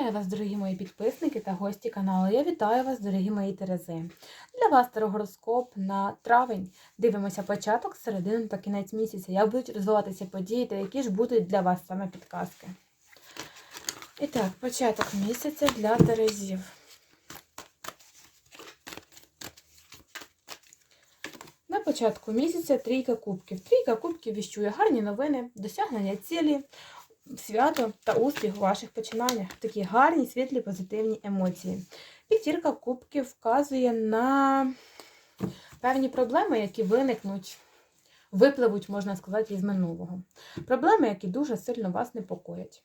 Вітаю вас, дорогі мої підписники та гості каналу. Я вітаю вас, дорогі мої Терези. Для вас тарогороскоп на травень. Дивимося початок, середину та кінець місяця. Як будуть розвиватися події та які ж будуть для вас саме підказки. І так, початок місяця для Терезів. На початку місяця трійка кубків. Трійка кубків віщує гарні новини, досягнення цілі, свято та успіх у ваших починаннях. Такі гарні, світлі, позитивні емоції. П'ятірка кубків вказує на певні проблеми, які виникнуть, випливуть, можна сказати, із минулого. Проблеми, які дуже сильно вас непокоять.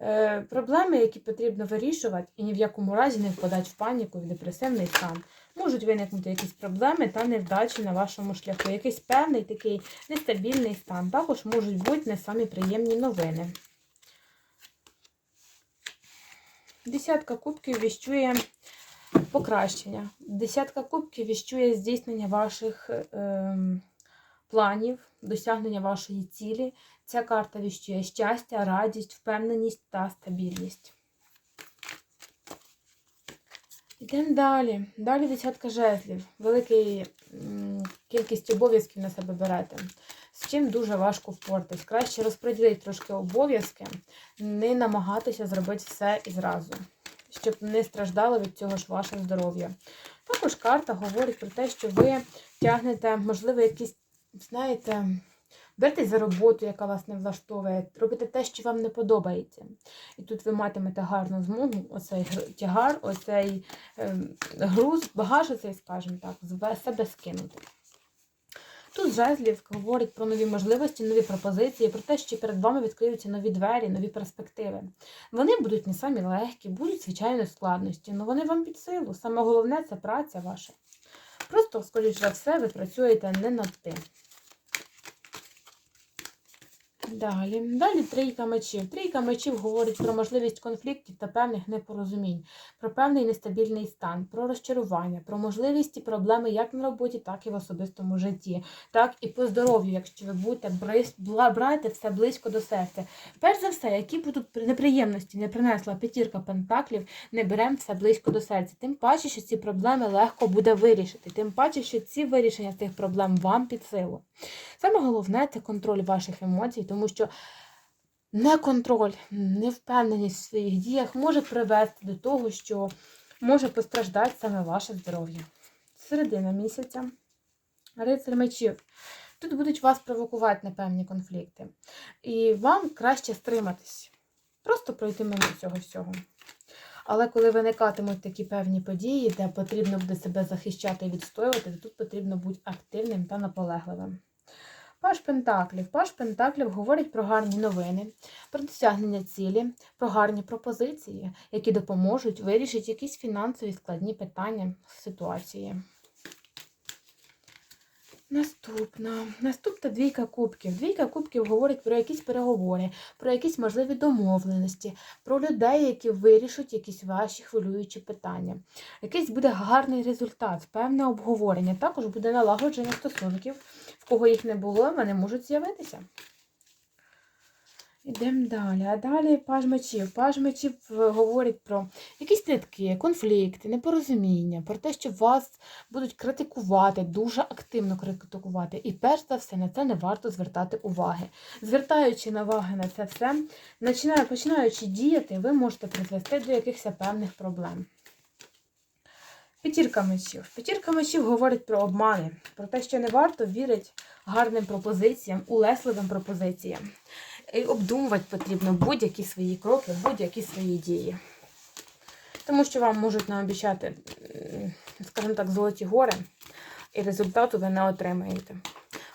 Е, Проблеми, які потрібно вирішувати і ні в якому разі не впадати в паніку, в депресивний стан. Можуть виникнути якісь проблеми та невдачі на вашому шляху. Якийсь певний такий нестабільний стан. Також можуть бути не самі приємні новини. Десятка кубків віщує покращення. Десятка кубків віщує здійснення ваших е, планів, досягнення вашої цілі. Ця карта віщує щастя, радість, впевненість та стабільність. Йдемо далі. Далі десятка жезлів. Великий кількість обов'язків на себе берете. З чим дуже важко впоратись. Краще розподілити трошки обов'язки, не намагатися зробити все і зразу, щоб не страждало від цього ж ваше здоров'я. Також карта говорить про те, що ви тягнете, можливо, якісь, знаєте, беретесь за роботу, яка вас не влаштовує, робите те, що вам не подобається. І тут ви матимете гарну змогу, оцей тягар, оцей ем, груз, багаж, оцей, скажімо так, себе скинути. Тут жезлів говорить про нові можливості, нові пропозиції, про те, що перед вами відкриються нові двері, нові перспективи. Вони будуть не самі легкі, будуть, звичайно, складності, але вони вам під силу. Саме головне це праця ваша. Просто, скоріш за все, ви працюєте не над тим. Далі. Далі трійка мечів. Трійка мечів говорить про можливість конфліктів та певних непорозумінь, про певний нестабільний стан, про розчарування, про можливість і проблеми як на роботі, так і в особистому житті, так і по здоров'ю, якщо ви будете брати все близько до серця. Перш за все, які будуть при- неприємності, не принесла п'ятірка пентаклів, не беремо все близько до серця. Тим паче, що ці проблеми легко буде вирішити. Тим паче, що ці вирішення цих проблем вам під силу. Саме головне це контроль ваших емоцій, тому що неконтроль, невпевненість в своїх діях може привести до того, що може постраждати саме ваше здоров'я. Середина місяця. Рицар мечів. Тут будуть вас провокувати на певні конфлікти. І вам краще стриматись. Просто пройти мимо цього всього. Але коли виникатимуть такі певні події, де потрібно буде себе захищати і відстоювати, то тут потрібно бути активним та наполегливим. Паш Пентаклів. Паш Пентаклів говорить про гарні новини, про досягнення цілі, про гарні пропозиції, які допоможуть вирішити якісь фінансові складні питання ситуації. Наступна. Наступна двійка кубків. Двійка кубків говорить про якісь переговори, про якісь можливі домовленості, про людей, які вирішать якісь ваші хвилюючі питання. Якийсь буде гарний результат, певне обговорення. Також буде налагодження стосунків. В кого їх не було, вони можуть з'явитися. Ідемо далі. А далі паж мечів. Паж мечів е, говорить про якісь слідки, конфлікти, непорозуміння, про те, що вас будуть критикувати, дуже активно критикувати. І перш за все на це не варто звертати уваги. Звертаючи уваги на це все, починаючи діяти, ви можете призвести до якихось певних проблем. П'ятірка мечів. П'ятірка мечів говорить про обмани, про те, що не варто вірити гарним пропозиціям, улесливим пропозиціям. І обдумувати потрібно будь-які свої кроки, будь-які свої дії. Тому що вам можуть наобіцяти, скажімо так, золоті гори, і результату ви не отримаєте.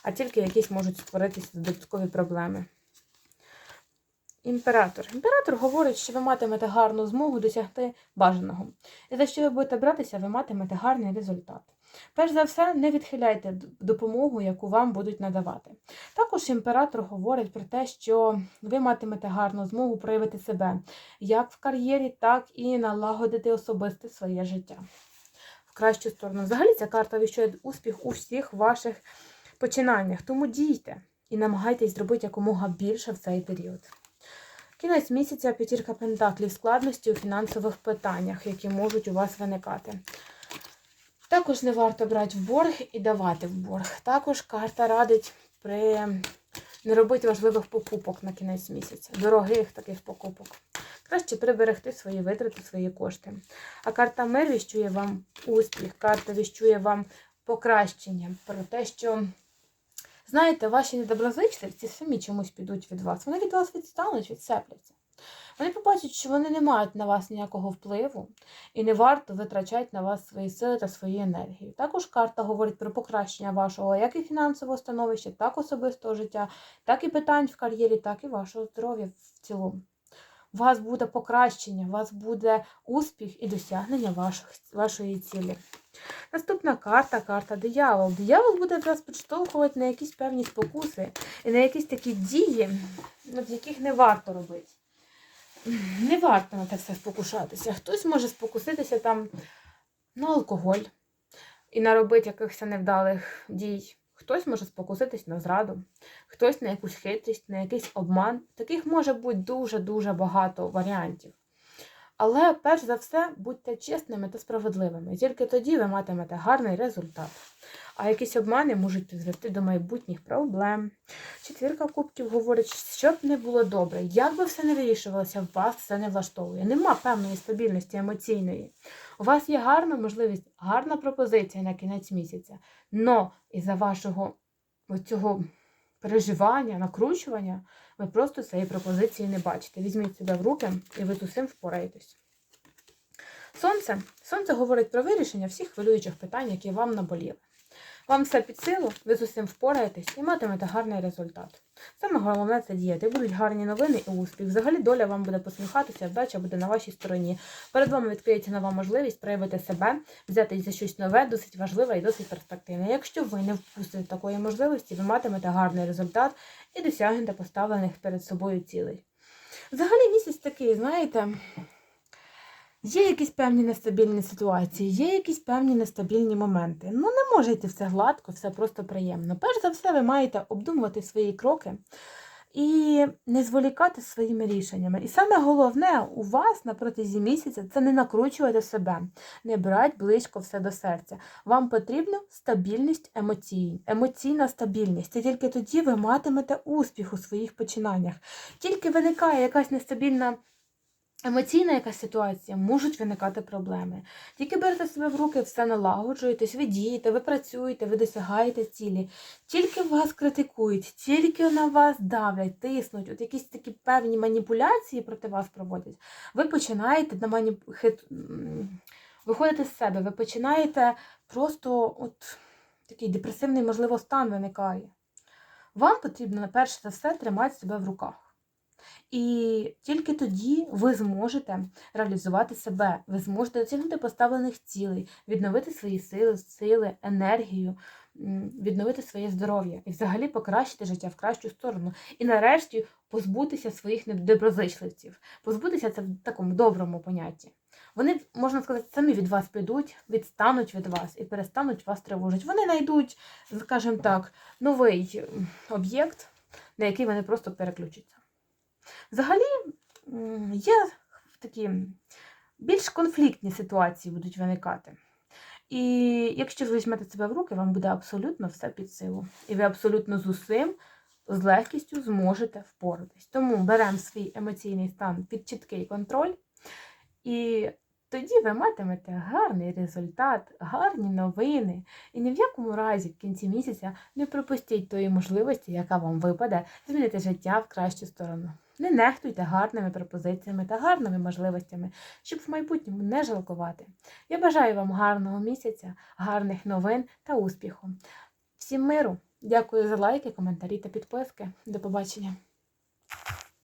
А тільки якісь можуть створитися додаткові проблеми. Імператор. Імператор говорить, що ви матимете гарну змогу досягти бажаного. І за що ви будете братися, ви матимете гарний результат. Перш за все, не відхиляйте допомогу, яку вам будуть надавати. Також імператор говорить про те, що ви матимете гарну змогу проявити себе як в кар'єрі, так і налагодити особисте своє життя в кращу сторону. Взагалі ця карта віщує успіх у всіх ваших починаннях. Тому дійте і намагайтесь зробити якомога більше в цей період. Кінець місяця п'ятірка пентаклів складності у фінансових питаннях, які можуть у вас виникати. Також не варто брати в борг і давати в борг. Також карта радить при не робити важливих покупок на кінець місяця, дорогих таких покупок. Краще приберегти свої витрати, свої кошти. А карта мир віщує вам успіх, карта віщує вам покращення про те, що, знаєте, ваші недоброзичливці самі чомусь підуть від вас. Вони від вас відстануть, відсепляться. Вони побачать, що вони не мають на вас ніякого впливу і не варто витрачати на вас свої сили та свої енергії. Також карта говорить про покращення вашого як і фінансового становища, так особистого життя, так і питань в кар'єрі, так і вашого здоров'я в цілому. У вас буде покращення, у вас буде успіх і досягнення ваших, вашої цілі. Наступна карта карта диявол. Диявол буде вас підштовхувати на якісь певні спокуси і на якісь такі дії, над яких не варто робити. Не варто на те все спокушатися. Хтось може спокуситися там на алкоголь і наробити якихось невдалих дій. Хтось може спокуситись на зраду, хтось на якусь хитрість, на якийсь обман. Таких може бути дуже-дуже багато варіантів. Але перш за все будьте чесними та справедливими. Тільки тоді ви матимете гарний результат. А якісь обмани можуть призвести до майбутніх проблем. Четвірка кубків говорить, що б не було добре, як би все не вирішувалося, вас все не влаштовує. Нема певної стабільності емоційної. У вас є гарна можливість, гарна пропозиція на кінець місяця. Но із-за вашого цього переживання, накручування, ви просто цієї пропозиції не бачите. Візьміть себе в руки і ви з усім впораєтесь. Сонце. Сонце говорить про вирішення всіх хвилюючих питань, які вам наболіли. Вам все під силу, ви з усім впораєтесь і матимете гарний результат. Саме головне це діяти. Будуть гарні новини і успіх. Взагалі доля вам буде посміхатися, вдача буде на вашій стороні. Перед вами відкриється нова можливість проявити себе, взятись за щось нове, досить важливе і досить перспективне. Якщо ви не впустите такої можливості, ви матимете гарний результат і досягнете поставлених перед собою цілей. Взагалі місяць такий, знаєте. Є якісь певні нестабільні ситуації, є якісь певні нестабільні моменти. Ну, не може йти все гладко, все просто приємно. Перш за все, ви маєте обдумувати свої кроки і не зволікати своїми рішеннями. І саме головне у вас на протязі місяця це не накручувати себе, не брати близько все до серця. Вам потрібна стабільність емоцій, емоційна стабільність. І тільки тоді ви матимете успіх у своїх починаннях. Тільки виникає якась нестабільна. Емоційна якась ситуація, можуть виникати проблеми. Тільки берете себе в руки, все налагоджуєтесь, ви дієте, ви працюєте, ви досягаєте цілі. Тільки вас критикують, тільки на вас давлять, тиснуть, от якісь такі певні маніпуляції проти вас проводять. Ви починаєте на маніп... хит... виходити з себе, ви починаєте просто от такий депресивний, можливо, стан виникає. Вам потрібно, перше за все, тримати себе в руках. І тільки тоді ви зможете реалізувати себе, ви зможете досягнути поставлених цілей, відновити свої сили, сили, енергію, відновити своє здоров'я і взагалі покращити життя в кращу сторону. І нарешті позбутися своїх недоброзичливців, позбутися це в такому доброму понятті. Вони, можна сказати, самі від вас підуть, відстануть від вас і перестануть вас тривожити. Вони знайдуть, скажімо так, новий об'єкт, на який вони просто переключаться. Взагалі є такі більш конфліктні ситуації будуть виникати. І якщо ви візьмете себе в руки, вам буде абсолютно все під силу. І ви абсолютно з усім, з легкістю зможете впоратись. Тому беремо свій емоційний стан під чіткий контроль. І тоді ви матимете гарний результат, гарні новини. І ні в якому разі в кінці місяця не пропустіть тої можливості, яка вам випаде, змінити життя в кращу сторону. Не нехтуйте гарними пропозиціями та гарними можливостями, щоб в майбутньому не жалкувати. Я бажаю вам гарного місяця, гарних новин та успіху. Всім миру! Дякую за лайки, коментарі та підписки. До побачення!